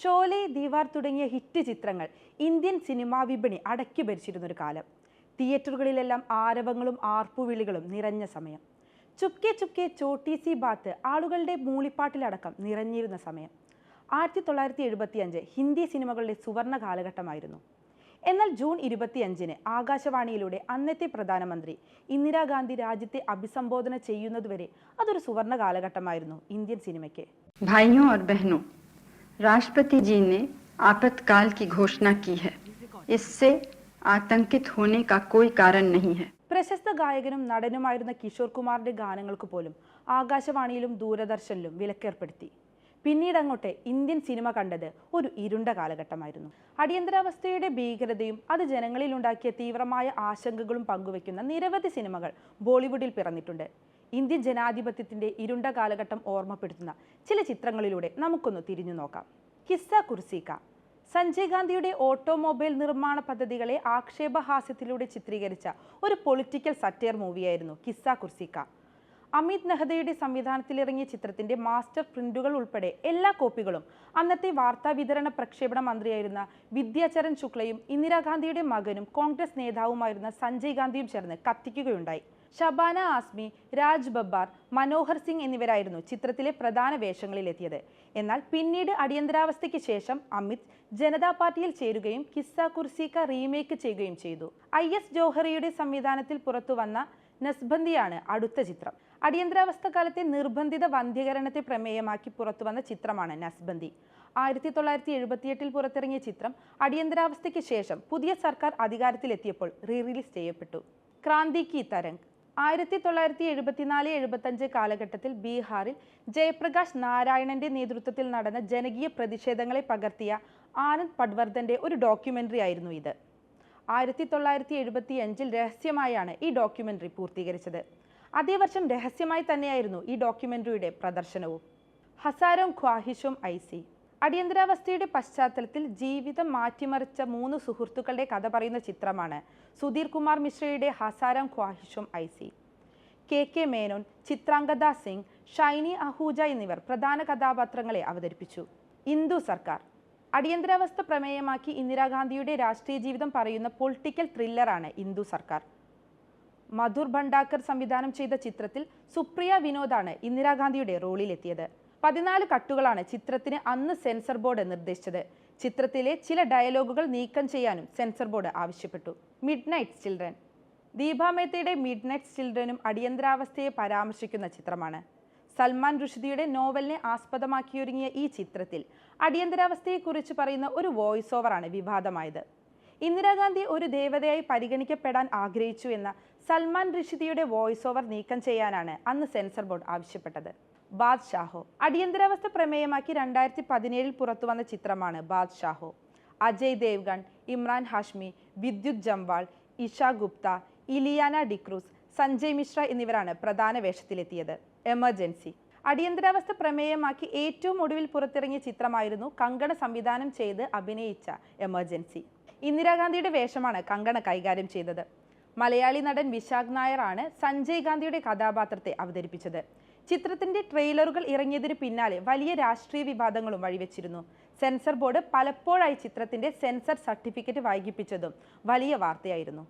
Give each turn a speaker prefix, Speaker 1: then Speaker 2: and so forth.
Speaker 1: ഷോലെ ദീവാർ തുടങ്ങിയ ഹിറ്റ് ചിത്രങ്ങൾ Indian cinema വിപണി അടക്കി ഭരിച്ചിരുന്നൊരു കാലം. തിയേറ്ററുകളിലെല്ലാം ആരവങ്ങളും ആർപ്പുവിളികളും നിറഞ്ഞ സമയം. ചുക്കെ ചുക്കെ ചോട്ടി സി ബാത്ത് ആളുകളുടെ മൂളിപ്പാട്ടിലടക്കം നിറഞ്ഞിരുന്ന സമയം. ആയിരത്തി തൊള്ളായിരത്തി എഴുപത്തിയഞ്ച് ഹിന്ദി സിനിമകളുടെ സുവർണ കാലഘട്ടമായിരുന്നു. എന്നാൽ ജൂൺ ഇരുപത്തിയഞ്ചിന് ആകാശവാണിയിലൂടെ അന്നത്തെ പ്രധാനമന്ത്രി ഇന്ദിരാഗാന്ധി രാജ്യത്തെ അഭിസംബോധന ചെയ്യുന്നതുവരെ അതൊരു സുവർണ കാലഘട്ടമായിരുന്നു ഇന്ത്യൻ സിനിമയ്ക്ക്.
Speaker 2: ഭൈനോ ഓർ ബഹനോ राष्ट्रपति जी ने आपातकाल की घोषणा की है इससे आतंकित होने का कोई कारण नहीं है
Speaker 1: പ്രശസ്ത ഗായകനും നടനുമായിരുന്ന കിഷോർ കുമാറിന്റെ ഗാനങ്ങൾക്ക് പോലും ആകാശവാണിയിലും ദൂരദർശനിലും വിലക്കേർപ്പെടുത്തി പിന്നീട് അങ്ങോട്ട് ഇന്ത്യൻ സിനിമ കണ്ടത് ഒരു ഇരുണ്ട കാലഘട്ടമായിരുന്നു അടിയന്തരാവസ്ഥയുടെ ഭീകരതയും അത് ജനങ്ങളിലുണ്ടാക്കിയ തീവ്രമായ ആശങ്കകളും പങ്കുവെക്കുന്ന നിരവധി സിനിമകൾ ബോളിവുഡിൽ പിറന്നിട്ടുണ്ട് ഇന്ത്യൻ ജനാധിപത്യത്തിന്റെ ഇരുണ്ട കാലഘട്ടം ഓർമ്മപ്പെടുത്തുന്ന ചില ചിത്രങ്ങളിലൂടെ നമുക്കൊന്ന് തിരിഞ്ഞു നോക്കാം. ഹിസ്സ കുർസിക്ക. സഞ്ജയ് ഗാന്ധിയുടെ ഓട്ടോമൊബൈൽ നിർമ്മാണ പദ്ധതികളെ ആക്ഷേപഹാസ്യത്തിലൂടെ ചിത്രീകരിച്ച ഒരു പൊളിറ്റിക്കൽ സറ്റയർ മൂവിയായിരുന്നു കിസ്സ കുർസിക്ക. അമിത് നെഹ്ദയുടെ സംവിധാനത്തിലിറങ്ങിയ ചിത്രത്തിന്റെ മാസ്റ്റർ പ്രിന്റുകൾ ഉൾപ്പെടെ എല്ലാ കോപ്പികളും അന്നത്തെ വാർത്താ വിതരണ പ്രക്ഷേപണ മന്ത്രിയായിരുന്ന വിദ്യാചരൺ ശുക്ലയും ഇന്ദിരാഗാന്ധിയുടെ മകനും കോൺഗ്രസ് നേതാവുമായിരുന്ന സഞ്ജയ് ഗാന്ധിയും ചേർന്ന് കത്തിക്കുകയുണ്ടായി. ഷബാന ആസ്മി രാജ് ബബ്ബാർ മനോഹർ സിംഗ് എന്നിവരായിരുന്നു ചിത്രത്തിലെ പ്രധാന വേഷങ്ങളിലെത്തിയത്. എന്നാൽ പിന്നീട് അടിയന്തരാവസ്ഥയ്ക്ക് ശേഷം അമിത് ജനതാ പാർട്ടിയിൽ ചേരുകയും കിസ്സ കുർസിക്ക റീമേക്ക് ചെയ്യുകയും ചെയ്തു. ഐ എസ് ജോഹറിയുടെ സംവിധാനത്തിൽ പുറത്തുവന്ന നസ്ബന്ദിയാണ് അടുത്ത ചിത്രം. അടിയന്തരാവസ്ഥ കാലത്തെ നിർബന്ധിത വന്ധ്യകരണത്തെ പ്രമേയമാക്കി പുറത്തുവന്ന ചിത്രമാണ് നസ്ബന്ദി ആയിരത്തി തൊള്ളായിരത്തി എഴുപത്തിയെട്ടിൽ പുറത്തിറങ്ങിയ ചിത്രം അടിയന്തരാവസ്ഥയ്ക്ക് ശേഷം പുതിയ സർക്കാർ അധികാരത്തിലെത്തിയപ്പോൾ റീ റിലീസ് ചെയ്യപ്പെട്ടു. ക്രാന്തി കി തരംഗ്. ആയിരത്തി തൊള്ളായിരത്തി എഴുപത്തിനാല് എഴുപത്തഞ്ച് കാലഘട്ടത്തിൽ ബീഹാറിൽ ജയപ്രകാശ് നാരായണന്റെ നേതൃത്വത്തിൽ നടന്ന ജനകീയ പ്രതിഷേധങ്ങളെ പകർത്തിയ ആനന്ദ് പട്വർദ്ധന്റെ ഒരു ഡോക്യുമെന്ററി ആയിരുന്നു ഇത്. ആയിരത്തി തൊള്ളായിരത്തി എഴുപത്തി അഞ്ചിൽ രഹസ്യമായാണ് ഈ ഡോക്യുമെന്ററി പൂർത്തീകരിച്ചത്. അതേ വർഷം രഹസ്യമായി തന്നെയായിരുന്നു ഈ ഡോക്യുമെന്ററിയുടെ പ്രദർശനവും. ഹസാരോം ഖ്വാഹിഷും ഐ സി. അടിയന്തരാവസ്ഥയുടെ പശ്ചാത്തലത്തിൽ ജീവിതം മാറ്റിമറിച്ച മൂന്ന് സുഹൃത്തുക്കളുടെ കഥ പറയുന്ന ചിത്രമാണ് സുധീർ കുമാർ മിശ്രയുടെ ഹസാരം ഖ്വാഹിഷും Aisi. K K Menon Chitrangada Singh Shiney Ahuja എന്നിവർ പ്രധാന കഥാപാത്രങ്ങളെ അവതരിപ്പിച്ചു. ഇന്ദു സർക്കാർ. അടിയന്തരാവസ്ഥ പ്രമേയമാക്കി ഇന്ദിരാഗാന്ധിയുടെ രാഷ്ട്രീയ ജീവിതം പറയുന്ന പൊളിറ്റിക്കൽ ത്രില്ലറാണ് ഇന്ദു സർക്കാർ. മധുർ ഭണ്ഡാക്കർ സംവിധാനം ചെയ്ത ചിത്രത്തിൽ സുപ്രിയ വിനോദാണ് ഇന്ദിരാഗാന്ധിയുടെ റോളിലെത്തിയത്. പതിനാല് കട്ടുകളാണ് ചിത്രത്തിന് അന്ന് സെൻസർ ബോർഡ് നിർദ്ദേശിച്ചത്. ചിത്രത്തിലെ ചില ഡയലോഗുകൾ നീക്കം ചെയ്യാനും സെൻസർ ബോർഡ് ആവശ്യപ്പെട്ടു. Midnight children. ദീപാമേത്തയുടെ മിഡ് നൈറ്റ് ചിൽഡ്രനും അടിയന്തരാവസ്ഥയെ പരാമർശിക്കുന്ന ചിത്രമാണ്. സൽമാൻ റുഷ്ദിയുടെ നോവലിനെ ആസ്പദമാക്കിയൊരുങ്ങിയ ഈ ചിത്രത്തിൽ അടിയന്തരാവസ്ഥയെക്കുറിച്ച് പറയുന്ന ഒരു വോയിസ് ഓവറാണ് വിവാദമായത്. ഇന്ദിരാഗാന്ധി ഒരു ദേവതയായി പരിഗണിക്കപ്പെടാൻ ആഗ്രഹിച്ചു എന്ന സൽമാൻ ഋഷിദിയുടെ വോയിസ് ഓവർ നീക്കം ചെയ്യാനാണ് അന്ന് സെൻസർ ബോർഡ് ആവശ്യപ്പെട്ടത്. ബാദ്ഷാഹോ അടിയന്തരാവസ്ഥ പ്രമേയമാക്കി രണ്ടായിരത്തി പതിനേഴിൽ പുറത്തുവന്ന ചിത്രമാണ് ബാദ്ഷാഹോ. അജയ് ദേവ്ഗൺ ഇമ്രാൻ ഹാഷ്മി വിദ്യുത് ജംവാൾ ഇഷ ഗുപ്ത ഇലിയാന ഡിക്രൂസ് സഞ്ജയ് മിശ്ര എന്നിവരാണ് പ്രധാന വേഷത്തിലെത്തിയത്. എമർജൻസി. അടിയന്തരാവസ്ഥ പ്രമേയമാക്കി ഏറ്റവും ഒടുവിൽ പുറത്തിറങ്ങിയ ചിത്രമായിരുന്നു കങ്കണ സംവിധാനം ചെയ്ത് അഭിനയിച്ച എമർജൻസി. ഇന്ദിരാഗാന്ധിയുടെ വേഷമാണ് കങ്കണ കൈകാര്യം ചെയ്തത്. മലയാളി നടൻ വിശാഖ് നായർ ആണ് സഞ്ജയ് ഗാന്ധിയുടെ കഥാപാത്രത്തെ അവതരിപ്പിച്ചത്. ചിത്രത്തിന്റെ ട്രെയിലറുകൾ ഇറങ്ങിയതിന് പിന്നാലെ വലിയ രാഷ്ട്രീയ വിവാദങ്ങളും വഴിവെച്ചിരുന്നു. സെൻസർ ബോർഡ് പലപ്പോഴായി ചിത്രത്തിന്റെ സെൻസർ സർട്ടിഫിക്കറ്റ് വൈകിപ്പിച്ചതും വലിയ വാർത്തയായിരുന്നു.